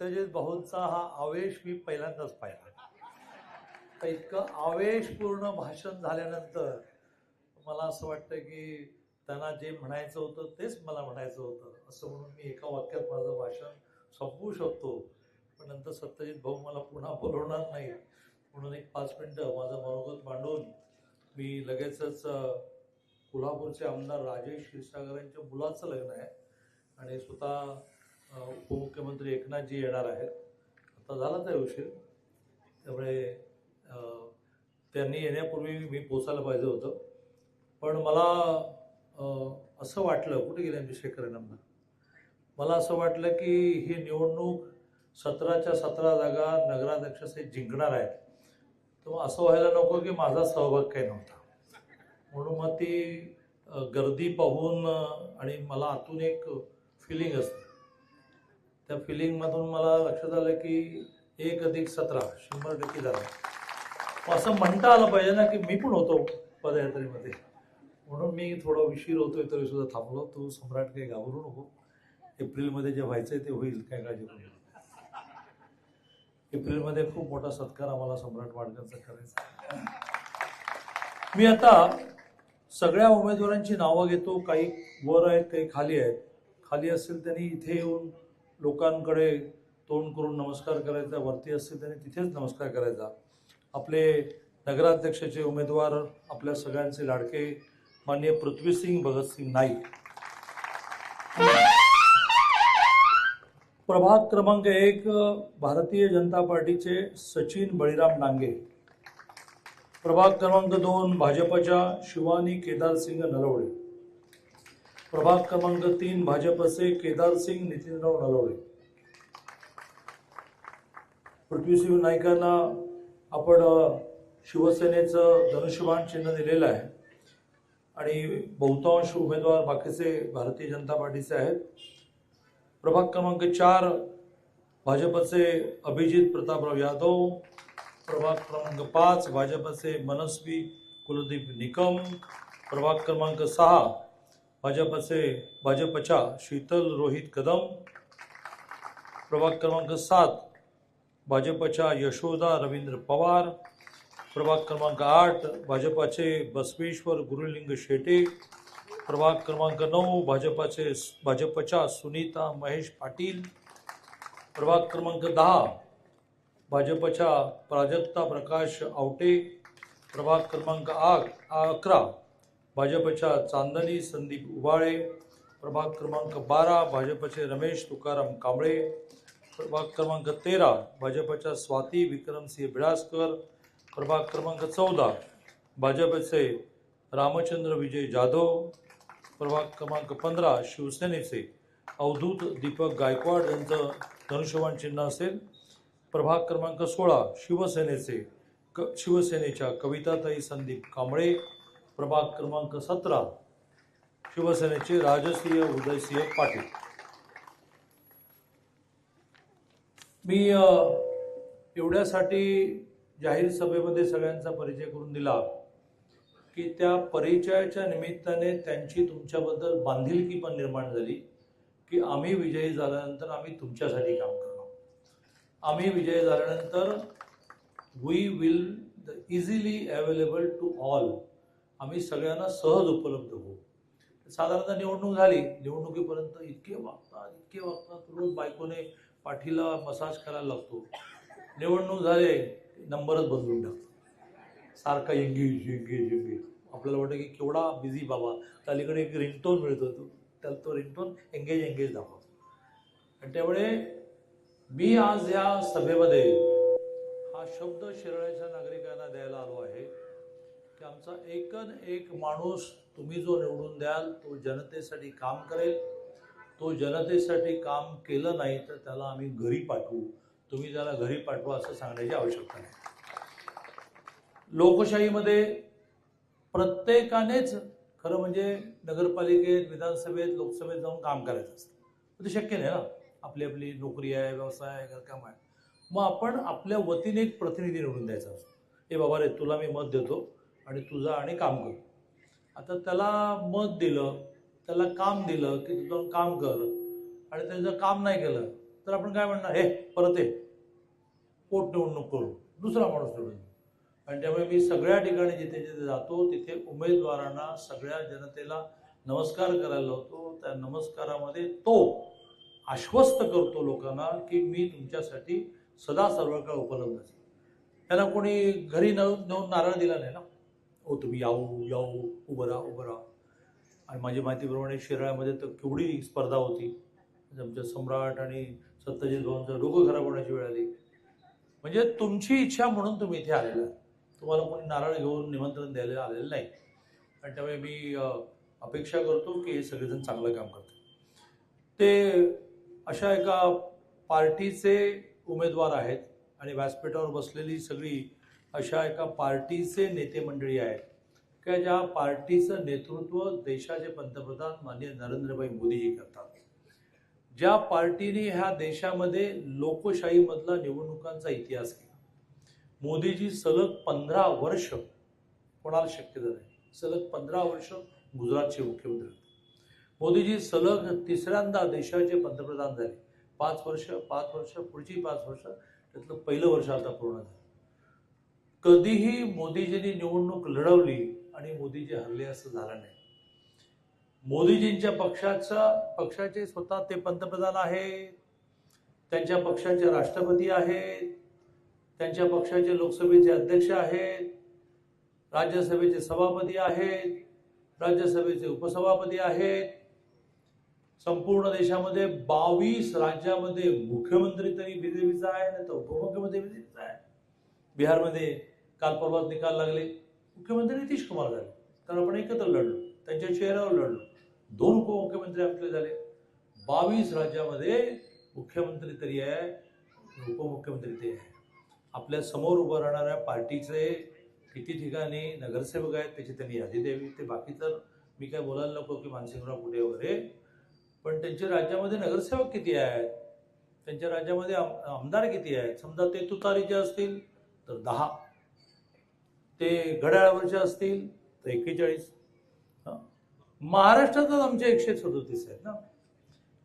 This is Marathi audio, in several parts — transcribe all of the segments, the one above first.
सत्यजित भाऊंचा हा आवेश मी पहिल्यांदाच पाहिला. तर इतकं आवेशपूर्ण भाषण झाल्यानंतर मला असं वाटतं की त्यांना जे म्हणायचं होतं तेच मला म्हणायचं होतं. असं म्हणून मी एका वाक्यात माझं भाषण संपवू शकतो. पण नंतर सत्यजित भाऊ मला पुन्हा बोलवणार नाही म्हणून एक पाच मिनटं माझं मनोगत मांडून मी लगेचच कोल्हापूरचे आमदार राजेश क्षीरसागरांच्या मुलाचं लग्न आहे. आणि स्वतः उपमुख्यमंत्री एकनाथजी येणार आहेत. आता झालाच आहे उशीर. त्यामुळे त्यांनी येण्यापूर्वी मी पोचायला पाहिजे होतं. पण मला असं वाटलं कुठे गेले आमचे शेखर यांना मला असं वाटलं की ही निवडणूक सतराच्या सतरा जागा नगराध्यक्षाचे जिंकणार आहेत. तर असं व्हायला नको की माझा सहभाग काही नव्हता. म्हणून मग ती गर्दी पाहून आणि मला आतून एक फिलिंग असतं. त्या फिलिंगमधून मला लक्षात आलं की एक अधिक सतरा शंभर टक्के झाला. असं म्हणता आलं पाहिजे ना की मी पण होतो पदयात्रेमध्ये. म्हणून मी थोडा उशीर होतोय तरी सुद्धा थांबलो. तो सम्राट काही घाबरू नको. एप्रिलमध्ये जे व्हायचंय ते होईल काय काळजी करू एप्रिलमध्ये खूप मोठा सत्कार आम्हाला सम्राट वाडकरचा करायचा आहे. मी आता सगळ्या उमेदवारांची नावं घेतो. काही वर आहेत काही खाली आहेत. खाली असेल त्यांनी इथे येऊन लोकांकडे तोंड करून नमस्कार करायचा वरती असतील त्यांनी तिथेच नमस्कार करायचा. आपले नगराध्यक्षाचे उमेदवार आपल्या सगळ्यांचे लाडके माननीय पृथ्वीसिंग भगतसिंग नाईक. प्रभाग क्रमांक एक भारतीय जनता पार्टीचे सचिन बळीराम नांगे. प्रभाग क्रमांक दोन भाजपच्या शिवानी केदारसिंग नरवडे. प्रभाग क्रमांक तीन भाजपचे केदारसिंग नितीनराव नलावडे पृथ्वीसिंह नाईकांना आपण शिवसेनेचं धनुष्यबाण चिन्ह दिलेलं आहे. आणि बहुतांश उमेदवार बाकीचे भारतीय जनता पार्टीचे आहेत. प्रभाग क्रमांक चार भाजपचे अभिजित प्रतापराव यादव. प्रभाग क्रमांक पाच भाजपचे मनस्वी कुलदीप निकम. प्रभाग क्रमांक सहा भाजपचे भाजपच्या शीतल रोहित कदम, प्रभाग क्रमांक सात, भाजपच्या यशोदा रवींद्र पवार, प्रभाग क्रमांक आठ, भाजपाचे बसवेश्वर गुरुलिंग शेटे, प्रभाग क्रमांक नऊ, भाजपाचे भाजपच्या सुनीता महेश पाटील, प्रभाग क्रमांक दहा, भाजपच्या प्राजक्ता प्रकाश आवटे, प्रभाग क्रमांक आठ, अकरा भाजपच्या चांदणी संदीप उबाळे प्रभाग क्रमांक बारा भाजपचे रमेश तुकाराम कांबळे प्रभाग क्रमांक तेरा भाजपच्या स्वाती विक्रमसिंह बिळासकर प्रभाग क्रमांक चौदा भाजपचे रामचंद्र विजय जाधव प्रभाग क्रमांक पंधरा शिवसेनेचे अवधूत दीपक गायकवाड यांचं धनुष्यबाण चिन्ह असेल. प्रभाग क्रमांक सोळा शिवसेनेचे क शिवसेनेच्या कविताताई संदीप कांबळे प्रभाग क्रमांक सतरा शिवसेनेचे राजसिंह उदयसिंह पाटील. मी एवढ्यासाठी जाहीर सभेमध्ये सगळ्यांचा परिचय करून दिला की त्या परिचयाच्या निमित्ताने त्यांची तुमच्याबद्दल बांधिलकी पण निर्माण झाली की आम्ही विजयी झाल्यानंतर आम्ही तुमच्यासाठी काम करणार. आम्ही विजयी झाल्यानंतर we will easily available to all आम्ही सगळ्यांना सहज उपलब्ध होऊ. साधारणतः निवडणूक झाली निवडणुकीपर्यंत इतके वागतात इतके वागतात रोज बायकोने पाठीला मसाज करायला लागतो. निवडणूक झाले नंबरच बदलून टाकतो. सारखा एंगेज एंगेज एंगेज आपल्याला वाटतं की केवढा बिझी बाबा. त्या अलीकडे एक रिंगटोन मिळतो तो त्याला तो रिंगटोन एंगेज एंगेज दाखवतो. आणि त्यामुळे मी आज या सभेमध्ये हा शब्द शिरळ्याच्या नागरिकांना द्यायला आलो. असा एकन एक माणूस तुम्ही जो निवडून द्याल तो जनतेसाठी काम करेल. तो जनतेसाठी काम केलं नाही तर त्याला आम्ही घरी पाठवू. तुम्ही त्याला घरी पाठवा असं सांगण्याची आवश्यकता नाही. लोकशाहीमध्ये प्रत्येकानेच खरं म्हणजे नगरपालिकेत विधानसभेत लोकसभेत जाऊन काम करायचं असतं. ते शक्य नाही ना. आपली आपली नोकरी आहे व्यवसाय आहे घरकाम आहे. मग आपण आपल्या वतीने एक प्रतिनिधी निवडून द्यायचा असतो. हे बाबा रे तुला मी मत देतो. आणि तुझा आणि काम कर. आता त्याला मत दिलं त्याला काम दिलं की तू काम कर. आणि त्याचं काम नाही केलं तर आपण काय म्हणणार? हे परत ये. पोट निवडणूक करू दुसरा माणूस निवडून आणि त्यामुळे मी सगळ्या ठिकाणी जिथे जिथे जातो तिथे उमेदवारांना सगळ्या जनतेला नमस्कार करायला लावतो. त्या नमस्कारामध्ये तो आश्वस्त करतो लोकांना की मी तुमच्यासाठी सदा सर्व काळ उपलब्ध असेल. त्यांना कोणी घरी न नेऊन नारळ दिला नाही ना? हो तुम्ही याऊ याऊ उभं राहा उभं राहा. आणि माझी माहितीप्रमाणे शिराळ्यामध्ये तर केवढी स्पर्धा होती. म्हणजे आमच्या सम्राट आणि सत्यजित भाऊंचं डोकं खराब होण्याची वेळ आली. म्हणजे तुमची इच्छा म्हणून तुम्ही इथे आलेला आहे. तुम्हाला कोणी नारळ घेऊन निमंत्रण द्यायला आलेलं नाही. आणि त्यामुळे मी अपेक्षा करतो की हे सगळेजण चांगलं काम करतात ते अशा एका पार्टीचे उमेदवार आहेत आणि व्यासपीठावर बसलेली सगळी अशा एका पार्टीचे नेते मंडळी आहेत. की ज्या पार्टीचं नेतृत्व देशाचे पंतप्रधान माननीय नरेंद्रभाई मोदीजी करतात. ज्या पार्टीने ह्या देशामध्ये लोकशाहीमधला निवडणुकांचा इतिहास केला. मोदीजी सलग पंधरा वर्ष कोणाला शक्य झालं नाही. सलग पंधरा वर्ष गुजरातचे मुख्यमंत्री होते. मोदीजी सलग तिसऱ्यांदा देशाचे पंतप्रधान झाले. पाच वर्ष पाच वर्ष पुढची पाच वर्ष त्यातलं पहिलं वर्ष आता पूर्ण झालं. कधीही मोदीजींनी निवडणूक लढवली आणि मोदीजी हरले असं झालं नाही. मोदीजींच्या पक्षाचा पक्षाचे स्वतः ते पंतप्रधान आहेत त्यांच्या पक्षाचे राष्ट्रपती आहेत त्यांच्या पक्षाचे लोकसभेचे अध्यक्ष आहेत राज्यसभेचे सभापती आहेत राज्यसभेचे उपसभापती आहेत. संपूर्ण देशामध्ये बावीस राज्यामध्ये मुख्यमंत्री तरी बीजेपीचा आहे नाही तर उपमुख्यमंत्री बीजेपीचा आहे. बिहारमध्ये काल परवाच निकाल लागले. मुख्यमंत्री नितीश कुमार झाले. तर आपण एकत्र लढलो. त्यांच्या चेहऱ्यावर लढलो. दोन उपमुख्यमंत्री आपले झाले. बावीस राज्यामध्ये मुख्यमंत्री तरी आहे उपमुख्यमंत्री ते आहे. आपल्यासमोर उभं राहणाऱ्या पार्टीचे किती ठिकाणी नगरसेवक आहेत त्याची त्यांनी यादी द्यावी. ते बाकी तर मी काय बोलायला नको की मानसिंगराव कुठे वगैरे. पण त्यांच्या राज्यामध्ये नगरसेवक किती आहेत? त्यांच्या राज्यामध्ये आम- आमदार किती आहेत? समजा ते तुतारीचे असतील तर दहा. ते घड्याळावरचे असतील तर एक्केचाळीस. महाराष्ट्रातच आमचे एकशे सदोतीस आहेत ना?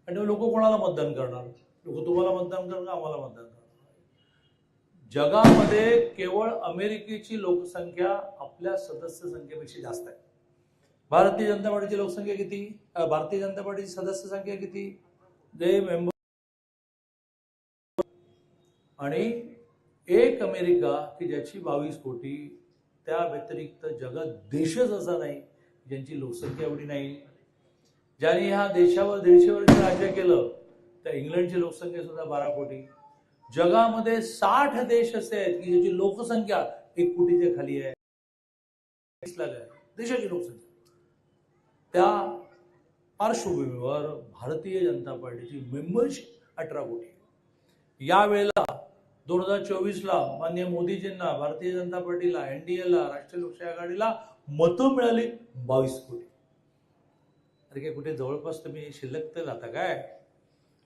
आणि लोक कोणाला मतदान करणार? लोक तुम्हाला मतदान करणार आम्हाला मतदान करणार. जगामध्ये केवळ अमेरिकेची लोकसंख्या आपल्या सदस्य संख्येपेक्षा जास्त आहे. भारतीय जनता पार्टीची लोकसंख्या किती? भारतीय जनता पार्टीची सदस्य संख्या किती? जे मेंबर आणि एक अमेरिका की ज्याची बावीस कोटी त्या व्यतिरिक्त जगात देशच असा नाही ज्यांची लोकसंख्या एवढी नाही. ज्यांनी ह्या देशावर दीडशे वर्ष राज्य केलं तर इंग्लंडची लोकसंख्या सुद्धा बारा कोटी. जगामध्ये साठ देश असे आहेत की ज्याची लोकसंख्या एक कोटीच्या खाली आहे. देशाची लोकसंख्या. त्या पार्श्वभूमीवर भारतीय जनता पार्टीची मेंबरशिप अठरा कोटी. आहे. यावेळेला दोन हजार चोवीसला मान्य मोदीजींना भारतीय जनता पार्टीला एनडीएला राष्ट्रीय लोकशाही आघाडीला मतं मिळाली बावीस कोटी. अरे काय कुठे जवळपास तुम्ही शिल्लक तर जाता काय?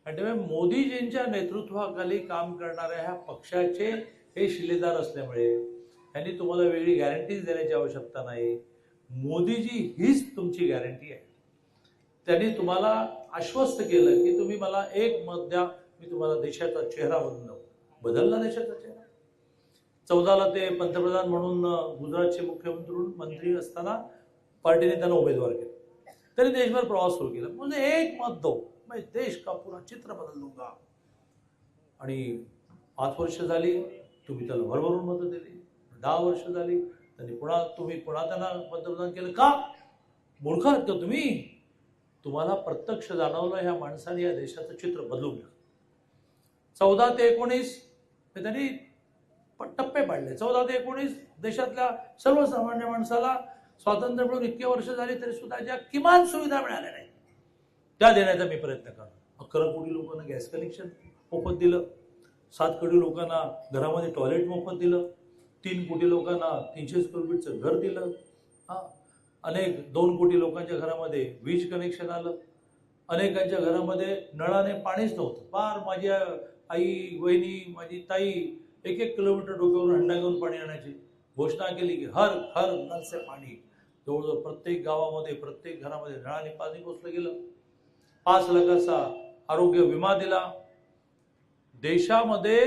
आणि त्यामुळे मोदीजींच्या नेतृत्वाखाली काम करणाऱ्या ह्या पक्षाचे हे शिलेदार असल्यामुळे त्यांनी तुम्हाला वेगळी गॅरंटीज देण्याची आवश्यकता नाही. मोदीजी हीच तुमची गॅरंटी आहे. त्यांनी तुम्हाला आश्वस्त केलं की तुम्ही मला एक मत द्या मी तुम्हाला देशाचा चेहरा बदलून बदलला देशाचा चेहरा. चौदाला ते पंतप्रधान म्हणून गुजरातचे मुख्यमंत्री मंत्री असताना पार्टीने त्यांना उमेदवार केले. तरी देशभर प्रवास सुरू केला. म्हणजे एक मत दो मैं देश का पुरा चित्र बदल दूंगा आणि पाच वर्ष झाली तुम्ही त्याला भरभरून मतं दिली. दहा वर्ष झाली त्यांनी पुन्हा तुम्ही पुन्हा त्यांना पंतप्रधान केलं का? मूर्ख आहात का तुम्ही? तुम्हाला प्रत्यक्ष जाणवलं ह्या माणसाने या देशाचं चित्र बदलून टाकलं. चौदा ते एकोणीस हे त्यांनी टप्पे पाडले. चौदा ते एकोणीस देशातल्या सर्वसामान्य माणसाला स्वातंत्र्य मिळून इतके वर्ष झाली तरी सुद्धा ज्या किमान सुविधा मिळाल्या नाही त्या देण्याचा मी प्रयत्न करतो. अकरा कोटी लोकांना गॅस कनेक्शन मोफत दिलं? सात कोटी लोकांना घरामध्ये टॉयलेट मोफत दिलं? तीन कोटी लोकांना तीनशे स्क्वेअर फीटचं घर दिलं? हा? अनेक दोन कोटी लोकांच्या घरामध्ये वीज कनेक्शन आलं. अनेकांच्या घरामध्ये नळाने पाणीच नव्हतं. फार माझ्या आई वहिनी माझी ताई एक एक किलोमीटर डोक्यावरून हंडा घेऊन पाणी आणायची. घोषणा केली की हर हर नल से पाणी. जवळजवळ प्रत्येक गावामध्ये प्रत्येक घरामध्ये नळाने पाणी पोचलं गेलं. पाच लाखाचा आरोग्य विमा दिला. देशामध्ये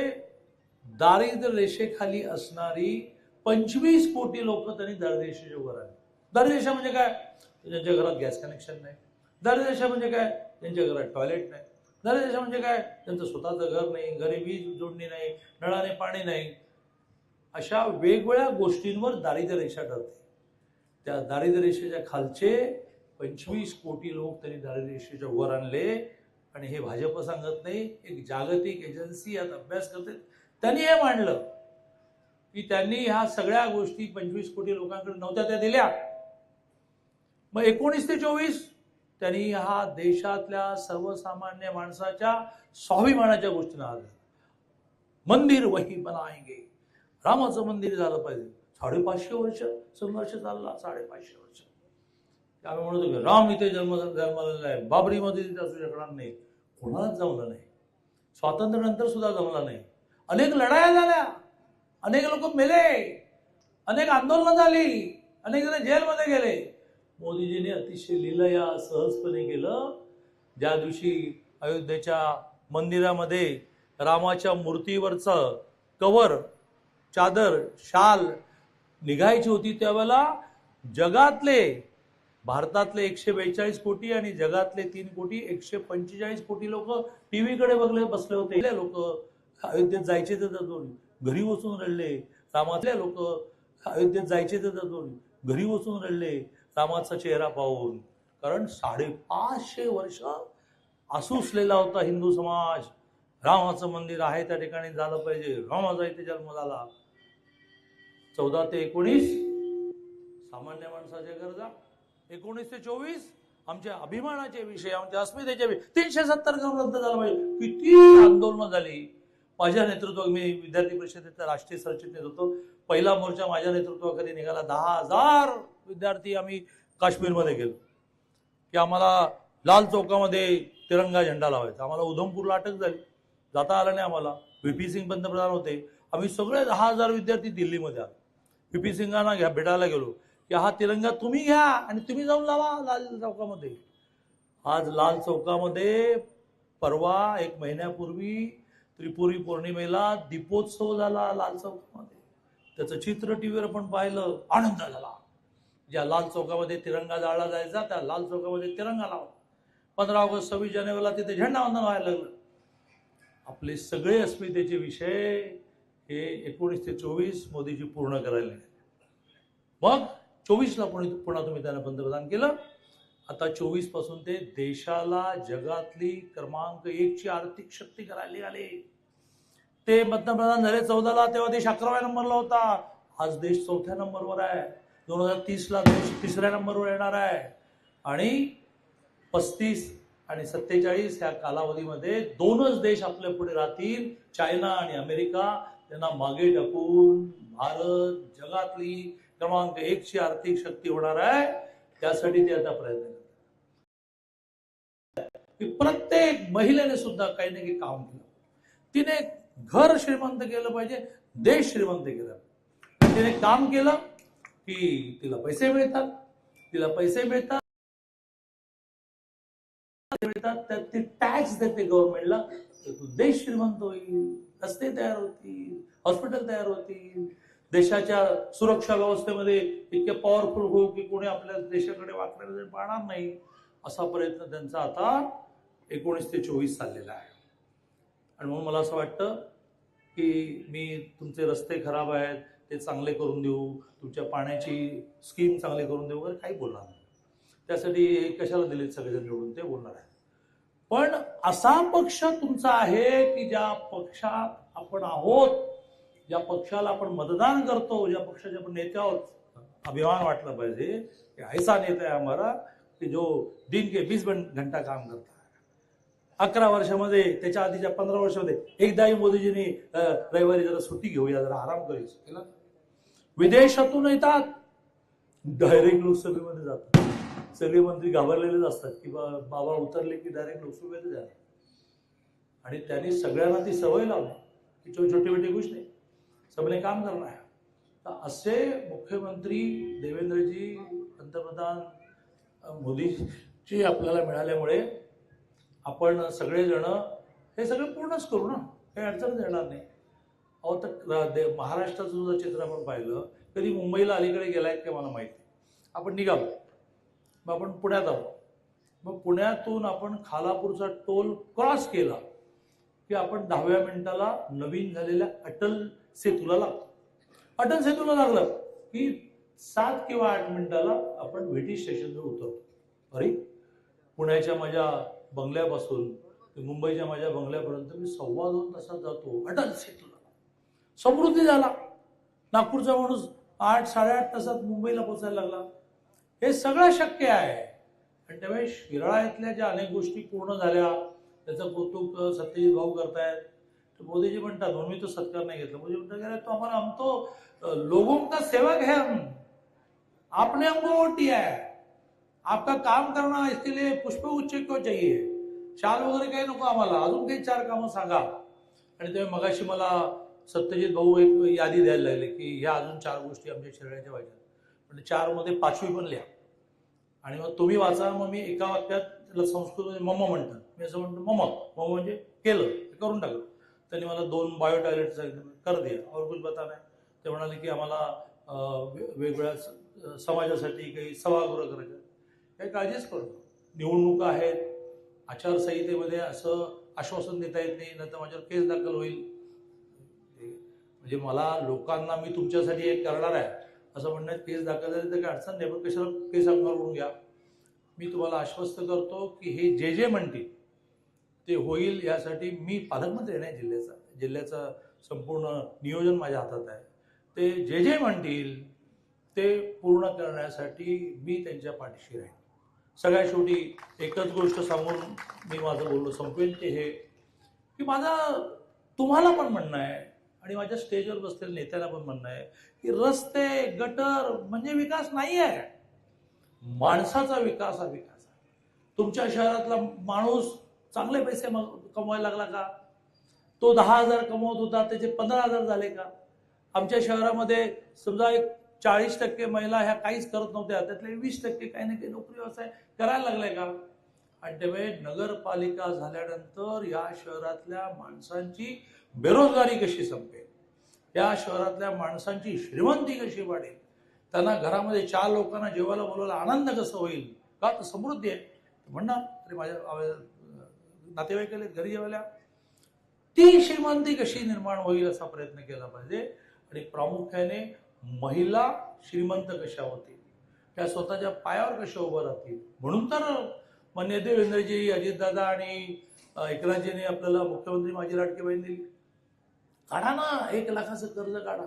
दारिद्र्य रेषेखाली असणारी पंचवीस कोटी लोक त्यांनी दारिद्र्य वर आले. दरदेशा म्हणजे काय? ज्यांच्या घरात गॅस कनेक्शन नाही. दरदेशा म्हणजे काय? त्यांच्या घरात टॉयलेट नाही. दारिद्र्य म्हणजे काय? त्यांचं स्वतःचं घर नाही घरी वीज जोडणी नाही नळाने पाणी नाही. अशा वेगवेगळ्या गोष्टींवर दारिद्र्य रेषा ठरते. त्या दारिद्र्य रेषेच्या खालचे पंचवीस कोटी लोक त्यांनी दारिद्र्य रेषेच्या वर आणले. आणि हे भाजप सांगत नाही एक जागतिक एजन्सी यात अभ्यास करते. त्यांनी हे मांडलं. की त्यांनी ह्या सगळ्या गोष्टी पंचवीस कोटी लोकांकडे नव्हत्या त्या दिल्या. मग एकोणीस ते चोवीस त्यांनी हा देशातल्या सर्वसामान्य माणसाच्या स्वाभिमानाच्या गोष्टींना आल्या मंदिर वही बनायगे रामाचं मंदिर झालं पाहिजे. साडेपाचशे वर्ष संघर्ष चालला साडेपाचशे वर्ष. आम्ही म्हणतो की राम इथे जन्म जन्मलेला आहे. बाबरीमध्ये तिथे असू शकणार नाही. कोणालाच जमलं नाही. स्वातंत्र्यानंतर सुद्धा जमला नाही. अनेक लढाया झाल्या. अनेक लोक मेले. अनेक आंदोलनं झाली. अनेक जण जेलमध्ये गेले. मोदीजींनी अतिशय लिलया सहजपणे केलं. ज्या दिवशी अयोध्येच्या मंदिरामध्ये रामाच्या मूर्तीवरचं कवर चादर शाल निघायची होती त्यावेळेला जगातले भारतातले एकशे बेचाळीस कोटी आणि जगातले तीन कोटी एकशे पंचेचाळीस कोटी लोक टीव्हीकडे बघले बसले होते. लोक अयोध्येत जायचे तर जातो घरी बसून रडले. रामातले लोक अयोध्येत जायचे तर घरी बसून रडले. रामाचा चेहरा पाहून. कारण साडेपाचशे वर्ष आसुसलेला होता हिंदू समाज. रामाचं मंदिर आहे त्या ठिकाणी झालं पाहिजे. रामाचा इथे जन्म झाला. चौदा ते एकोणीस सामान्य माणसाच्या गरजा. एकोणीस ते चोवीस आमच्या अभिमानाचे विषय आमच्या अस्मितेचे विषय. तीनशे सत्तर करून रद्द झाला पाहिजे. किती आंदोलनं झाली. माझ्या नेतृत्व मी विद्यार्थी परिषदेचा राष्ट्रीय सरचिटणीस होतो. पहिला मोर्चा माझ्या नेतृत्वाखाली निघाला. दहा हजार विद्यार्थी आम्ही काश्मीरमध्ये गेलो. की आम्हाला लाल चौकामध्ये तिरंगा झेंडा लावायचा. आम्हाला उधमपूरला अटक झाली. जाता आलं नाही आम्हाला. व्ही. पी. सिंग पंतप्रधान होते. आम्ही सगळे दहा हजार विद्यार्थी दिल्लीमध्ये आलो. व्ही. पी. सिंगांना घ्या भेटायला गेलो. की हा तिरंगा तुम्ही घ्या आणि तुम्ही जाऊन लावा लाल चौकामध्ये. आज लाल चौकामध्ये परवा एक महिन्यापूर्वी त्रिपुरी पौर्णिमेला दीपोत्सव झाला लाल चौकामध्ये. त्याचं चित्र टीव्हीवर आपण पाहिलं आनंद झाला. ज्या लाल चौकामध्ये तिरंगा जाळला जायचा त्या लाल चौकामध्ये तिरंगा लावला पंधरा ऑगस्ट सव्वीस जानेवारीला तिथे झेंडावंदन व्हायला लागलं. आपले सगळे अस्मितेचे विषय हे एकोणीस ते चोवीस मोदीजी पूर्ण करायला मग चोवीसला पुणे पुन्हा तुम्ही त्यांना पंतप्रधान केलं. आता चोवीसपासून ते देशाला जगातली क्रमांक एकची आर्थिक शक्ती करायला आले ते पंतप्रधान झाले चौदाला तेव्हा देश अकराव्या नंबरला होता. आज देश चौथ्या नंबरवर आहे. दोन हजार तीसला देश तिसऱ्या नंबरवर येणार आहे. आणि पस्तीस आणि सत्तेचाळीस या कालावधीमध्ये दोनच देश आपल्या पुढे राहतील. चायना आणि अमेरिका. त्यांना मागे ढकून भारत जगातली क्रमांक एकची आर्थिक शक्ती होणार आहे. त्यासाठी ते आता प्रयत्न करतात. प्रत्येक महिलेने सुद्धा काही ना काही काम केलं तिने घर श्रीमंत केलं पाहिजे देश श्रीमंत केला तिने काम केलं की तिला पैसे मिळतात तिला पैसे मिळतात मिळतात त्यात ती टॅक्स देते गव्हर्नमेंटला तर तू देश श्रीमंत होईल रस्ते तयार होतील हॉस्पिटल तयार होतील. देशाच्या सुरक्षा व्यवस्थेमध्ये इतके पॉवरफुल होऊ की कोणी आपल्या देशाकडे वाकण्याकडे पाहणार नाही असा प्रयत्न त्यांचा आता एकोणीस ते चोवीस चाललेला आहे. आणि म्हणून मला असं वाटतं की मी तुमचे रस्ते खराब आहेत ते चांगले करून देऊ तुमच्या पाण्याची स्कीम चांगली करून देऊ वगैरे काही बोलणार नाही. त्यासाठी कशाला दिले सगळेजण निवडून ते बोलणार आहे पण असा पक्ष तुमचा आहे की ज्या पक्षात आपण आहोत ज्या पक्षाला आपण मतदान करतो ज्या पक्षाचे आपण नेते आहोत अभिमान वाटला पाहिजे. की ऐसा नेता आहे आम्हाला की जो दिन के वीस घंटा काम करता. अकरा वर्षामध्ये त्याच्या आधीच्या पंधरा वर्षामध्ये एकदाही मोदीजींनी रविवारी जरा सुट्टी घेऊया जरा आराम करूया. केला विदेशातून येतात. डायरेक्ट लोकसभेमध्ये जातात. सगळे मंत्री घाबरलेलेच असतात की बा बाबा उतरले की डायरेक्ट लोकसभेत जाणार आणि त्यांनी सगळ्यांना ती सवय लावली की छोटी छोटे गोष्ट नाही. सबने काम करणार आहे. तर असे मुख्यमंत्री देवेंद्रजी पंतप्रधान मोदीजी आपल्याला मिळाल्यामुळे आपण सगळेजण हे सगळं पूर्णच करू ना? काही अडचणच येणार नाही. अहो तर महाराष्ट्राचं सुद्धा चित्र आपण पाहिलं कधी मुंबईला अलीकडे गेलायत का मला माहिती आहे आपण निघालो. मग आपण पुण्यात आलो. मग पुण्यातून आपण खालापूरचा टोल क्रॉस केला की आपण दहाव्या मिनिटाला नवीन झालेल्या अटल सेतूला लागतो अटल सेतूला लागलं की सात किंवा आठ मिनिटाला आपण ब्रिटिश स्टेशनवर उतरतो अरे पुण्याच्या माझ्या बंगल्यापासून ते मुंबईच्या माझ्या बंगल्यापर्यंत मी सव्वा दोन तासात जातो अटल सेतूला. समृद्धी झाला. नागपूरचा माणूस आठ साडेआठ तासात मुंबईला पोचायला लागला. हे सगळं शक्य आहे. आणि त्यामुळे शिराळ्यातल्या इथल्या ज्या अनेक गोष्टी पूर्ण झाल्या त्याचं कौतुक सत्यजित भाऊ करतायत. तर मोदीजी म्हणतात म्हणून मी तो सत्कार नाही घेतला. मोदी म्हणतात "अरे, तो आम्हाला आमतो तो लोगों का सेवक है हम. आपने हमको वोट दिया है. आपका काम करना इसके लिए पुष्प उच्च क्यों चाहिए? शाल वगैरे काही नको आम्हाला. अजून काही चार कामं सांगा. आणि तेव्हा मगाशी मला सत्यजित भाऊ एक यादी द्यायला लागले की ह्या अजून चार गोष्टी आमच्या शरीराच्या व्हायच्या. म्हणजे चारमध्ये पाचवी पण लिहा. आणि मग तुम्ही वाचा मग मी एका वाक्यात त्याला संस्कृतमध्ये म्हणजे मम म्हणतात. मी असं म्हणतो मम. मम म्हणजे केलं ते करून टाकलं त्यांनी मला दोन बायो टॉयलेट कर दिया और कुछ बता नाही ते म्हणाले की आम्हाला वेगवेगळ्या स- समाजासाठी काही सभागृह करायचे काही काळजीच करतो निवडणुका आहेत. आचारसंहितेमध्ये असं आश्वासन देता येत नाही नंतर माझ्यावर केस दाखल होईल. म्हणजे मला लोकांना मी तुमच्यासाठी एक करणार आहे असं म्हणण्यात केस दाखल झाली तर काही अडचण नाही पण कशाला केस अंगावर करून घ्या. मी तुम्हाला आश्वस्त करतो की हे जे जे म्हणतील ते होईल यासाठी मी पालकमंत्री आहे ना जिल्ह्याचा जिल्ह्याचं संपूर्ण नियोजन माझ्या हातात आहे. ते जे जे म्हणतील ते पूर्ण करण्यासाठी मी त्यांच्या पाठीशी राहीन. सगळ्यात शेवटी एकच गोष्ट सांगून मी माझं बोलणं संपेन ते हे. की माझा तुम्हाला पण म्हणणं आहे आणि माझ्या स्टेजवर बसलेल्या नेत्याला पण म्हणणं आहे की रस्ते गटर म्हणजे विकास नाही आहे. माणसाचा विकास हा विकास आहे. तुमच्या शहरातला माणूस चांगले पैसे कमवायला लागला का? तो दहा हजार कमवत होता त्याचे पंधरा हजार झाले का? आमच्या शहरामध्ये समजा एक चाळीस टक्के महिला ह्या काहीच करत नव्हत्या त्यातले वीस टक्के काही ना काही नोकरी व्यवसाय करायला लागलाय का? आणि त्यामुळे नगरपालिका झाल्यानंतर या शहरातल्या माणसांची बेरोजगारी कशी संपेल? या शहरातल्या माणसांची श्रीमंती कशी वाढेल? त्यांना घरामध्ये चार लोकांना जेवायला बोलवायला आनंद कसं होईल? का तर समृद्धी आहे? म्हणणार तरी माझ्या नातेवाईक आले घरी जेवायला. ती श्रीमंती कशी निर्माण होईल असा प्रयत्न केला पाहिजे? आणि प्रामुख्याने महिला श्रीमंत कशा होतील? त्या स्वतःच्या पायावर कशा उभं राहतील? म्हणून तर मान्य देवेंद्रजी अजितदादा आणि एकनाथजीने आपल्याला मुख्यमंत्री माझी लाटकी बहीण दिली. काढा ना एक लाखाचं कर्ज काढा.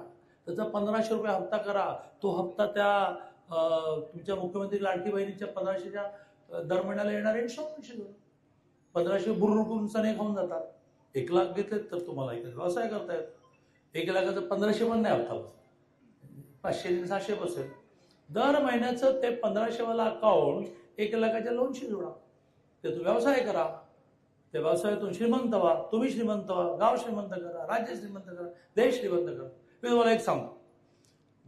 त्याचा पंधराशे रुपये हप्ता करा. तो हप्ता त्या तुमच्या मुख्यमंत्री लाडकी बहिणीच्या पंधराशेच्या दर महिन्याला येणारे आहे करा. पंधराशे बुरुकुमचा नाही खाऊन जातात. एक लाख घेतलेत तर तुम्हाला एक व्यवसाय करतायत एक लाखाचं पंधराशे पण नाही हप्ता बसेल पाचशे सहाशे बसेल. दर महिन्याचं ते पंधराशेवाला अकाउंट एक लाखाच्या लोनशी जोडा. त्यातून व्यवसाय करा. त्या व्यवसायातून श्रीमंत व्हा तुम्ही श्रीमंत व्हा गाव श्रीमंत करा राज्य श्रीमंत करा देश श्रीमंत करा. मी तुम्हाला एक सांगतो.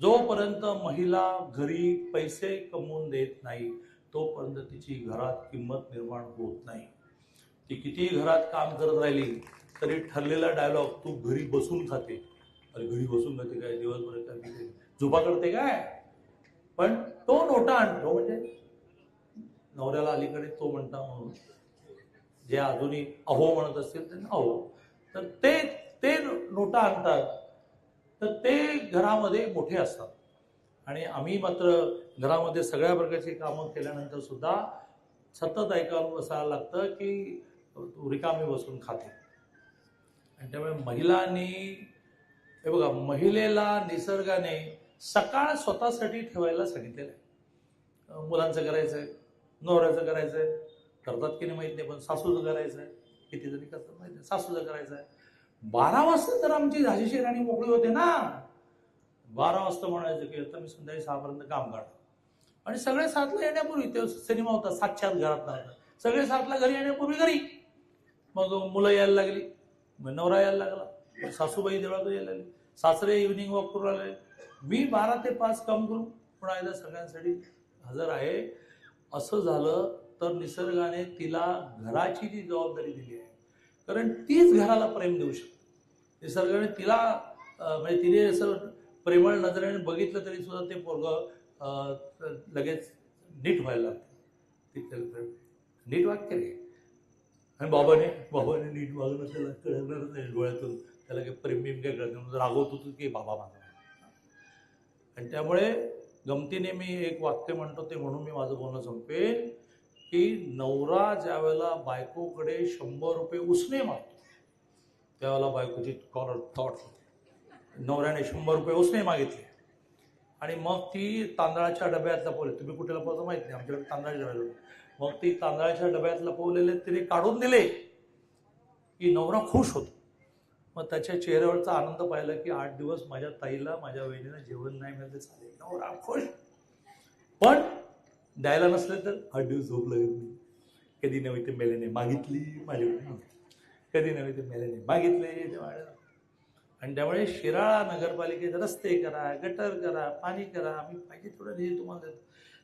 जोपर्यंत महिला घरी पैसे कमवून देत नाही तोपर्यंत तिची घरात किंमत निर्माण होत नाही. ती किती घरात काम करत राहिली तरी ठरलेला डायलॉग तू घरी बसून खाते. अरे घरी बसून खाते काय? दिवसभर काय काय झोपा करते काय? पण तो नोटा आणतो म्हणजे. नवऱ्याला अलीकडे तो म्हणता म्हणून. जे अजूनही अहो म्हणत असतील त्यांना अहो. तर ते ते नोटा आणतात. तर ते घरामध्ये मोठे असतात. आणि आम्ही मात्र घरामध्ये सगळ्या प्रकारची कामं केल्यानंतर सुद्धा सतत ऐकावं बसायला लागतं की रिकामी बसून खाते. आणि त्यामुळे महिलांनी हे बघा महिलेला निसर्गाने सकाळ स्वतःसाठी ठेवायला सांगितलेलं आहे. मुलांचं करायचं आहे नवऱ्याचं करायचं आहे करतात की नाही माहीत नाही पण सासूचं करायचंय. किती जणी करतात माहिती नाही सासूचं करायचं आहे बारा वाजता तर आमची झाशीची राणी मोकळी होते ना बारा वाजता म्हणायचं की आता मी संध्याकाळी सहापर्यंत काम काढतो. आणि सगळे सातला येण्यापूर्वी ते सिनेमा होता सातच्या आत घरात नव्हता सगळे सातला घरी येण्यापूर्वी घरी. मग मुलं यायला लागली मग नवरा यायला लागला सासूबाई देवळात यायला लागली सासरे इव्हिनिंग वॉक करू लागले. मी बारा ते पाच काम करू पुन्हा एकदा सगळ्यांसाठी हजर आहे. असं झालं तर निसर्गाने तिला घराची जी जबाबदारी दिली आहे कारण तीच घराला प्रेम देऊ शकते. निसर्गाने तिला म्हणजे तिने असं प्रेमळ नजरेने बघितलं तरी सुद्धा ते पोरग लगेच नीट व्हायला लागतं. नीट वाक्य रे आणि बाबाने बाबाने नीट वागणं त्याला कळणार नाही डोळ्यातून. त्याला काही प्रेम बिम काय कळत नाही. रागवत होतो की बाबा माझा. आणि त्यामुळे गमतीने मी एक वाक्य म्हणतो ते म्हणून मी माझं बोलणं संपेल. की नवरा ज्यावेळेला बायकोकडे शंभर रुपये उसने मागतो त्यावेळेला बायकोची कॉलर थॉट नवऱ्याने शंभर रुपये उसने मागितले. आणि मग ती तांदळाच्या डब्यात लपवले. तुम्ही कुठे लपवतो माहीत नाही आमच्याकडे तांदळाच्या डब्यात मग ती तांदळाच्या डब्यात लपवलेले तिने काढून दिले की नवरा खुश होतो. मग त्याच्या चेहऱ्यावरचा आनंद पाहिला की आठ दिवस माझ्या ताईला माझ्या वहिनीला जेवण नाही मिळते चालेल नवरा खुश. पण द्यायला नसले तर आठ दिवस झोप लागत नाही. कधी नव्हे ते मेल्याने मागितली माझ्याकडे कधी नव्हे ते मेल्याने मागितले ते आणि त्यामुळे शिराळा नगरपालिकेत रस्ते करा गटर करा पाणी करा. आम्ही पाहिजे थोडं हे तुम्हाला. देतो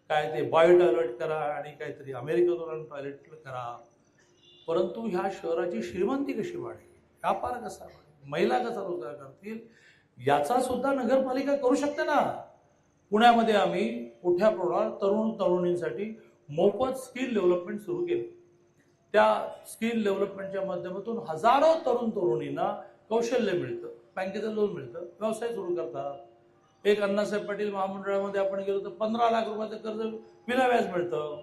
काय ते बायो टॉयलेट करा आणि काहीतरी अमेरिकेतून टॉयलेट करा. परंतु ह्या शहराची श्रीमंती कशी वाढेल? व्यापार कसा वाढेल? महिला कसा रोजगार करतील? याचा सुद्धा नगरपालिका करू शकते ना. पुण्यामध्ये आम्ही मोठ्या प्रमाणात तरुण तरुणींसाठी मोफत स्किल डेव्हलपमेंट सुरू केलं. त्या स्किल डेव्हलपमेंटच्या माध्यमातून हजारो तरुण तरुणींना कौशल्य मिळतं बँकेचं लोन मिळतं व्यवसाय सुरू करतात. एक अण्णासाहेब पाटील महामंडळामध्ये आपण गेलो तर पंधरा लाख रुपयाचं कर्ज विनाव्याज मिळतं.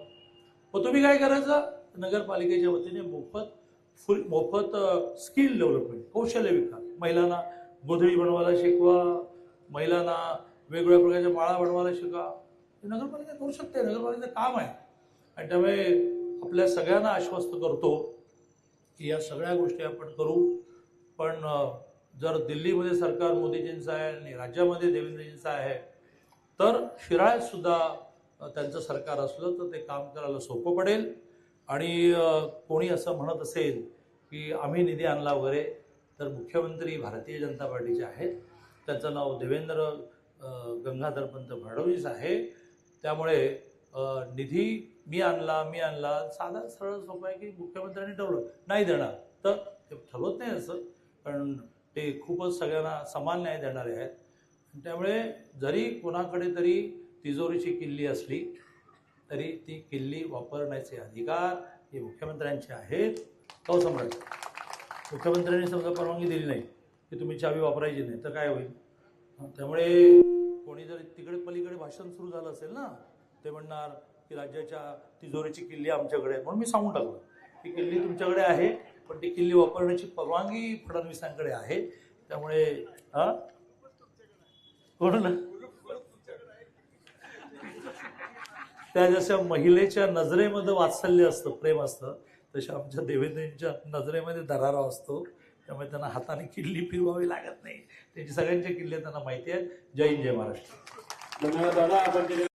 मग तुम्ही काय करायचं? नगरपालिकेच्या वतीने मोफत फुल मोफत स्किल डेव्हलपमेंट कौशल्य विकास. महिलांना गोधडी बनवायला शिकवा महिलांना वेगवेगळ्या प्रकारच्या माळा बनवायला शिका. नगरपालिका करू शकते नगरपालिकेचं काम आहे. आणि त्यामुळे आपल्या सगळ्यांना आश्वस्त करतो की या सगळ्या गोष्टी आपण करू. पण जर दिल्लीमध्ये सरकार मोदीजींचं आहे आणि राज्यामध्ये देवेंद्रजींचं आहे तर शिराळ्यात सुद्धा त्यांचं सरकार असलं तर ते काम करायला सोपं पडेल. आणि कोणी असं म्हणत असेल की आम्ही निधी आणला वगैरे तर मुख्यमंत्री भारतीय जनता पार्टीचे आहेत. त्यांचं नाव देवेंद्र गंगाधरपंत फडणवीस आहे. त्यामुळे निधी मी आणला मी आणला साधा सरळ सोपं आहे की मुख्यमंत्र्यांनी ठरवलं. नाही देणार. तर ते ठरवत नाही असं कारण ते खूपच सगळ्यांना समान न्याय देणारे आहेत. त्यामुळे जरी कोणाकडे तरी तिजोरीची किल्ली असली तरी ती किल्ली वापरण्याचे अधिकार हे मुख्यमंत्र्यांचे आहेत. तो सम्राट मुख्यमंत्र्यांनी समजा परवानगी दिली नाही की तुम्ही चावी वापरायची नाही तर काय होईल? त्यामुळे कोणी जर तिकडे पली भाषण सुरू झालं असेल ना ते म्हणणार की राज्याच्या तिजोरीची किल्ली आमच्याकडे आहे म्हणून मी सांगून टाकलं. ती किल्ली तुमच्याकडे आहे पण ती किल्ली वापरण्याची परवानगी फडणवीसांकडे आहे. त्यामुळे हा? ना? त्या जशा महिलेच्या नजरेमध्ये वात्सल्य असतं प्रेम असतं तशा आमच्या देवेंद्रजींच्या नजरेमध्ये दरारा असतो. त्यामुळे त्यांना हाताने किल्ली फिरवावी लागत नाही. त्यांची सगळ्यांच्या किल्ले त्यांना माहिती आहेत. जय हिंद जय महाराष्ट्र. لما هذا لا أبدا